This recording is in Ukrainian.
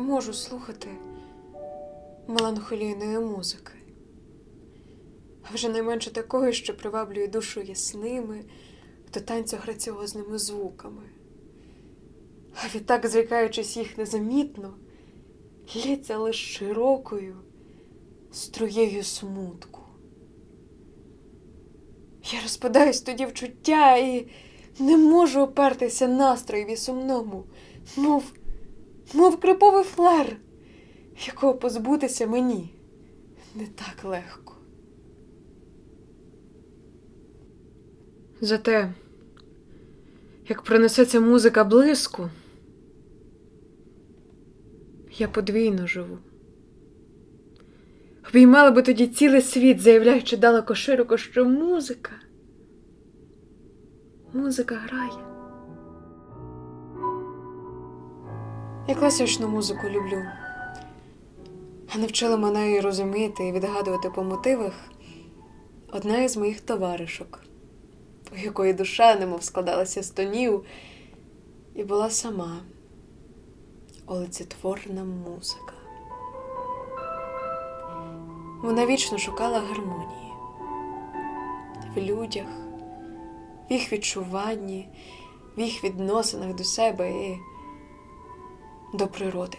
можу слухати меланхолійної музики. А вже найменше такої, що приваблює душу ясними, до танцю граціозними звуками. А відтак, зрікаючись їх незамітно, лється лише широкою струєю смутку. Я розпадаюсь тоді в чуття і не можу опертися настроєві сумному, мов, мов криповий флер, якого позбутися мені не так легко. Зате, як пронесеться музика блиску, я подвійно живу. Обіймали би тоді цілий світ, заявляючи далеко широко, що музика. Музика грає. Я класичну музику люблю. Навчила мене її розуміти і відгадувати по мотивах одна із моїх товаришок, у якої душа немов складалася з тонів, і була сама олицетворна музика. Вона вічно шукала гармонії в людях, в їх відчуванні, в їх відносинах до себе і до природи.